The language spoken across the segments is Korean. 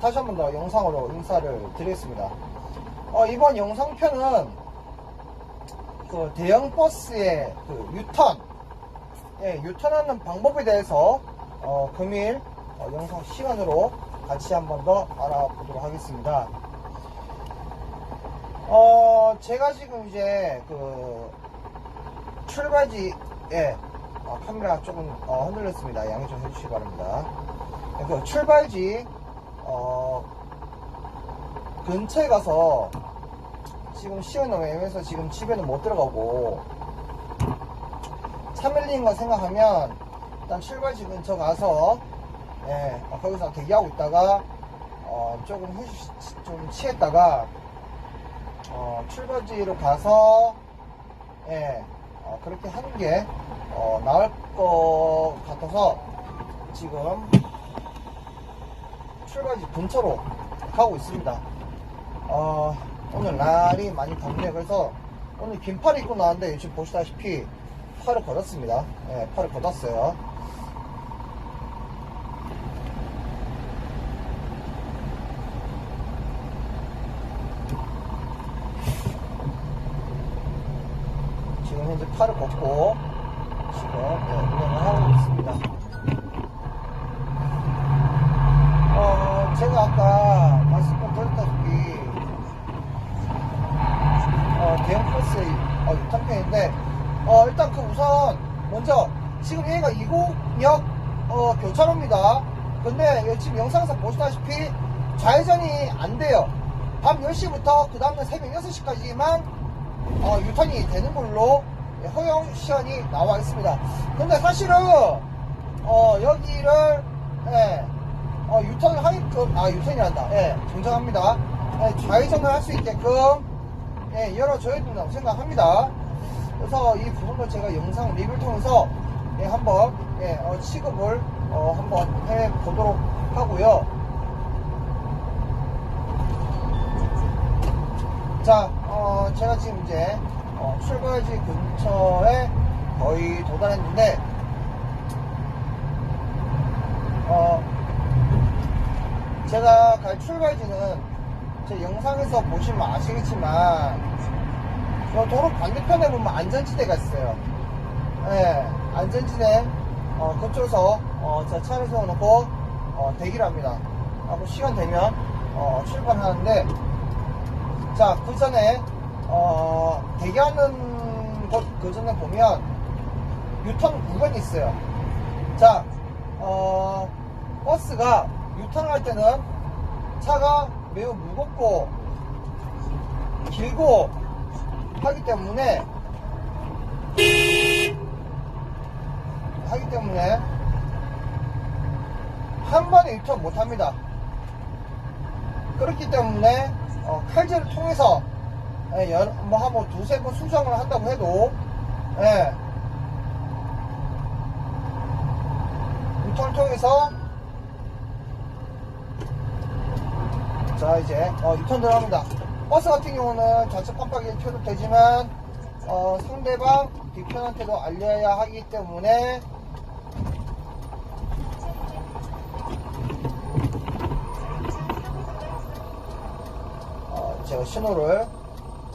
다시 한 번 더 영상으로 인사를 드리겠습니다. 어, 이번 영상편은 그 대형 버스의 그 유턴, 예, 유턴하는 방법에 대해서 어, 금일 어, 영상 시간으로 같이 한 번 더 알아보도록 하겠습니다. 어, 제가 지금 이제 그 출발지에 어, 카메라 조금 어, 흔들렸습니다. 양해 좀 해주시기 바랍니다. 그 출발지 어, 근처에 가서 지금 애매해서 지금 집에는 못 들어가고 차 밀리는 거 생각하면 일단 출발지 근처 가서 예, 어, 거기서 대기하고 있다가 어, 조금 휴식 좀 취했다가 어, 출발지로 가서 예, 어, 그렇게 하는 게 어, 나을 것 같아서 지금 출발지 근처로 가고 있습니다. 어, 오늘 날이 많이 덥네요. 그래서 오늘 긴팔 입고 나왔는데 지금 보시다시피 팔을 걷었습니다. 예, 팔을 걷었어요. 지금 현재 팔을 걷고 지금 예, 운행을 하고 있습니다. 어, 제가 아까 말씀드렸다시피 어, 대형 버스의 어, 유탄편인데 어, 일단 그 우선 먼저 지금 얘가 이곡역 어, 교차로입니다. 근데 지금 영상에서 보시다시피 좌회전이 안 돼요. 밤 10시부터 그 다음날 새벽 6시까지만 어, 유턴이 되는 걸로 예, 허용 시간이 나와 있습니다. 근데 사실은 어, 여기를 예, 어, 유턴을 하게끔 아 유턴이란다. 예, 정정합니다. 예, 좌회전을 할 수 있게끔 예, 열어줘야 된다고 생각합니다. 그래서 이 부분도 제가 영상 리뷰를 통해서 예, 한번 예, 어, 취급을 어, 한번 해 보도록 하고요. 자, 어, 제가 지금 이제 어, 출발지 근처에 거의 도달했는데 어, 제가 갈 출발지는 제 영상에서 보시면 아시겠지만 어, 도로 반대편에 보면 안전지대가 있어요. 예, 안전지대 어, 그쪽에서 어, 제 차를 세워놓고 어, 대기를 합니다. 하고 시간 되면 어, 출발하는데 자, 그 전에, 어, 대기하는 곳, 그 전에 보면, 유턴 구간이 있어요. 자, 어, 버스가 유턴을 할 때는 차가 매우 무겁고, 길고, 하기 때문에, 하기 때문에, 한 번에 유턴 못 합니다. 그렇기 때문에 어, 칼질을 통해서 예, 뭐한뭐 두세 번 수정을 한다고 해도 예, 유턴을 통해서 자 이제 어, 유턴 들어갑니다 버스 같은 경우는 좌측 깜빡이 켜도 되지만 어, 상대방 뒤편한테도 알려야 하기 때문에 어, 제가 신호를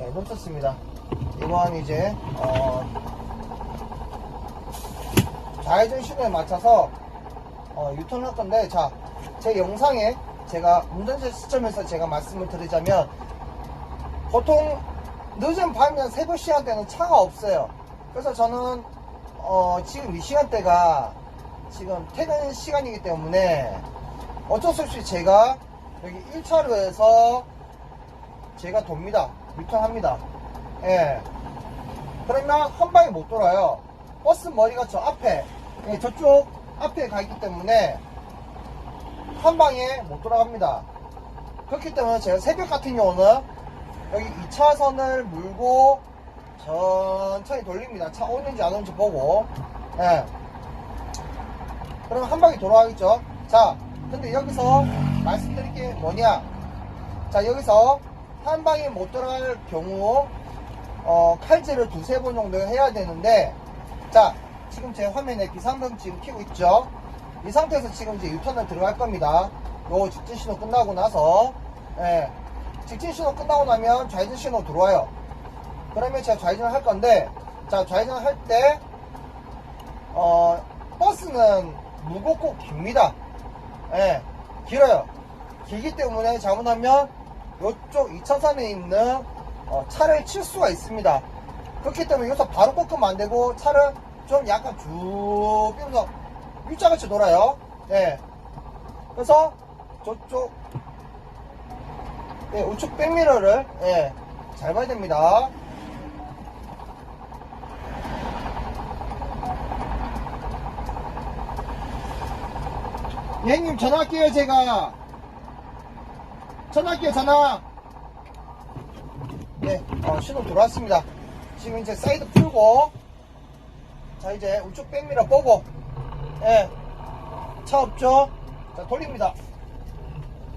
예, 놓쳤습니다. 이번 이제 어, 좌회전 신호에 맞춰서 어, 유턴을 할 건데 자, 제 영상에 제가 운전자 시점에서 제가 말씀을 드리자면 보통 늦은 밤이나 새벽 시간대는 차가 없어요. 그래서 저는 어, 지금 이 시간대가 지금 퇴근 시간이기 때문에 어쩔 수 없이 제가 여기 1차로에서 제가 돕니다. 유턴합니다. 예. 그러면 한 방에 못 돌아요. 버스 머리가 저 앞에, 예, 저쪽 앞에 가 있기 때문에 한 방에 못 돌아갑니다. 그렇기 때문에 제가 새벽 같은 경우는 여기 2차선을 물고 천천히 돌립니다. 차 오는지 안 오는지 보고. 예. 그러면 한 방에 돌아가겠죠. 자, 근데 여기서 말씀드릴 게 뭐냐. 자, 여기서 한 방에 못 들어갈 경우 어, 칼질을 두세 번 정도 해야 되는데 자 지금 제 화면에 비상등 지금 켜고 있죠 이 상태에서 지금 이제 유턴을 들어갈 겁니다. 요 직진 신호 끝나고 나서, 예, 직진 신호 끝나고 나면 좌회전 신호 들어와요. 그러면 제가 좌회전을 할 건데, 자, 좌회전을 할 때, 어, 버스는 무겁고 깁니다. 예, 길어요. 길기 때문에 잘못하면 이쪽 2차선에 있는 어, 차를 칠 수가 있습니다. 그렇기 때문에 여기서 바로 꺾으면 안 되고 차를 좀 약간 쭉 빼면서 U자같이 돌아요. 예. 그래서 저쪽 예, 우측 백미러를 예, 잘 봐야 됩니다. 예, 형님 전화할게요 제가 전화할게요 전화 네 어, 신호 들어왔습니다 지금 이제 사이드 풀고 자 이제 우측 백미러 보고 예, 차 없죠? 자 돌립니다.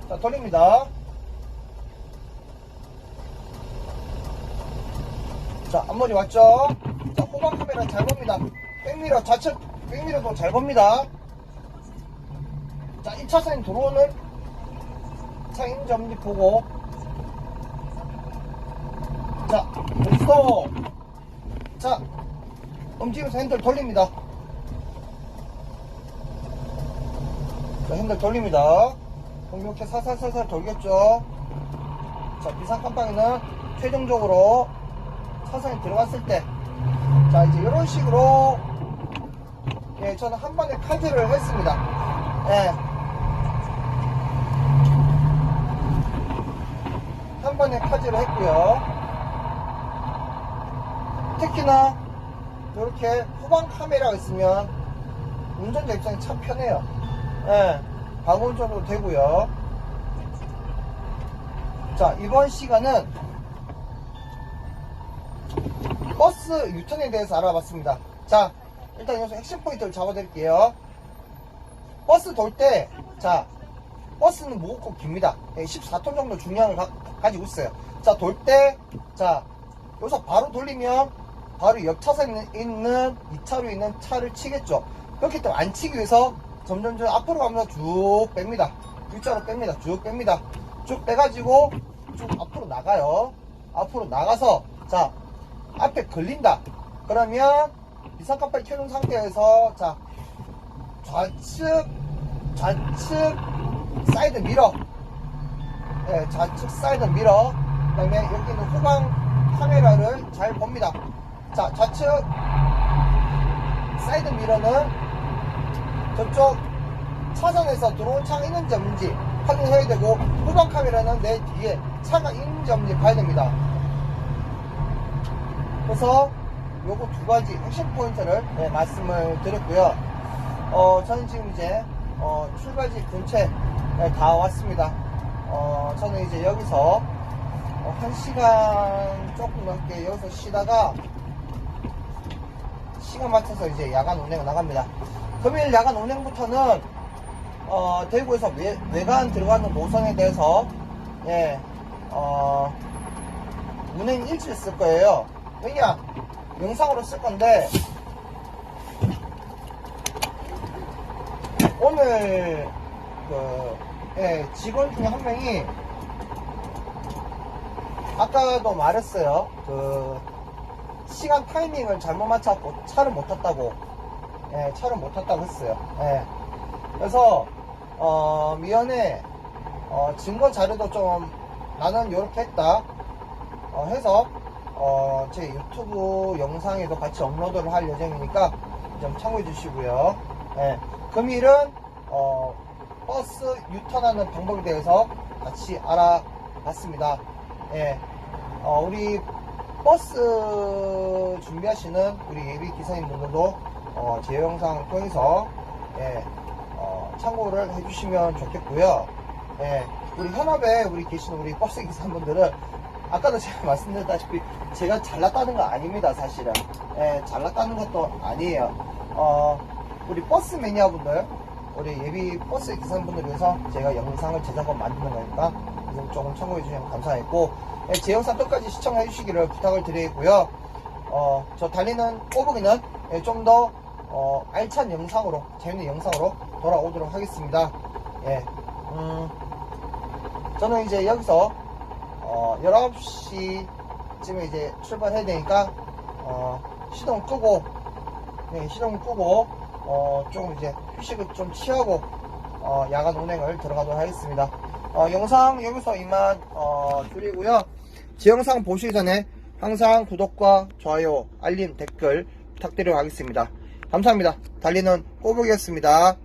자 돌립니다. 자 앞머리 왔죠? 자 후방 카메라 잘 봅니다. 백미러 좌측 백미러도 잘 봅니다. 자 1차선에 들어오는 차 인점리 보고. 자 됐어. 자 움직이면서 핸들 돌립니다 자 핸들 돌립니다 그럼 이렇게 살살살살 돌겠죠 자 비상 깜빡이는 최종적으로 차선에 들어갔을 때 자 이제 이런 식으로 예 저는 한 번에 칼질을 했습니다 예. 한 번에 카지를 했고요. 특히나 이렇게 후방 카메라가 있으면 운전자 입장이 참 편해요. 예, 방어 운전도 되고요. 자, 이번 시간은 버스 유턴에 대해서 알아봤습니다. 자, 일단 여기서 핵심 포인트를 잡아드릴게요. 버스 돌 때, 자, 버스는 무겁고 깁니다. 14톤 정도 중량을 가, 지고 있어요. 자, 돌 때, 자, 여기서 바로 돌리면 바로 옆 차선에 있는 2차로에 있는 차를 치겠죠. 그렇기 때문에 안 치기 위해서 점점 점 앞으로 가면서 쭉 뺍니다. U자로 뺍니다. 쭉 뺍니다. 쭉 빼가지고 쭉 앞으로 나가요. 앞으로 나가서, 자, 앞에 걸린다. 그러면 비상깜빡이 켜놓은 상태에서, 자, 좌측, 좌측, 사이드 미러 네, 좌측 사이드 미러 그 다음에 여기 있는 후방 카메라를 잘 봅니다 자 좌측 사이드 미러는 저쪽 차선에서 들어온 차가 있는지 없는지 확인해야 되고 후방 카메라는 내 뒤에 차가 있는지 없는지 봐야 됩니다 그래서 요거 두 가지 핵심 포인트를 네, 말씀을 드렸고요 어 저는 지금 이제 어, 출발지 근처에 네, 다 왔습니다. 어, 저는 이제 여기서 어, 한 시간 조금 넘게 여기서 쉬다가 시간 맞춰서 이제 야간 운행 나갑니다. 금일 야간 운행부터는 어, 대구에서 외, 외관 들어가는 노선에 대해서 예, 어, 운행 일지를 쓸 거예요. 왜냐? 영상으로 쓸 건데 오늘 그 예, 직원 중에 한 명이 아까도 말했어요. 그 시간 타이밍을 잘못 맞춰갖고 차를 못 탔다고 예, 차를 못 탔다고 했어요. 예. 그래서 어, 미연에 어, 증거 자료도 좀 나는 이렇게 했다 어, 해서 어, 제 유튜브 영상에도 같이 업로드를 할 예정이니까 좀 참고해 주시고요. 예. 금일은 어, 버스 유턴하는 방법에 대해서 같이 알아봤습니다. 예, 어, 우리 버스 준비하시는 우리 예비 기사님분들도 어, 제 영상 통해서 예, 어, 참고를 해주시면 좋겠고요. 예, 우리 현업에 우리 계시는 우리 버스 기사분들은 아까도 제가 말씀드렸다시피 제가 잘났다는 거 아닙니다 사실은. 예, 잘났다는 것도 아니에요. 어, 우리 버스 매니아분들 우리 예비 버스 기사분들 위해서 제가 영상을 제작하고 만드는 거니까 조금 참고해 주시면 감사하겠고 예, 제 영상 끝까지 시청해 주시기를 부탁을 드리고요. 어, 저 달리는 꼬부기는 예, 좀더 어, 알찬 영상으로 재밌는 영상으로 돌아오도록 하겠습니다. 예. 음, 저는 이제 여기서 어, 19시쯤에 이제 출발해야 되니까 어, 시동 끄고 네, 시동 끄고 어, 좀 이제 휴식을 좀 취하고 어, 야간 운행을 들어가도록 하겠습니다. 어, 영상 여기서 이만 어, 드리고요. 제 영상 보시기 전에 항상 구독과 좋아요, 알림, 댓글 부탁드리도록 하겠습니다. 감사합니다. 달리는 꼬북이었습니다.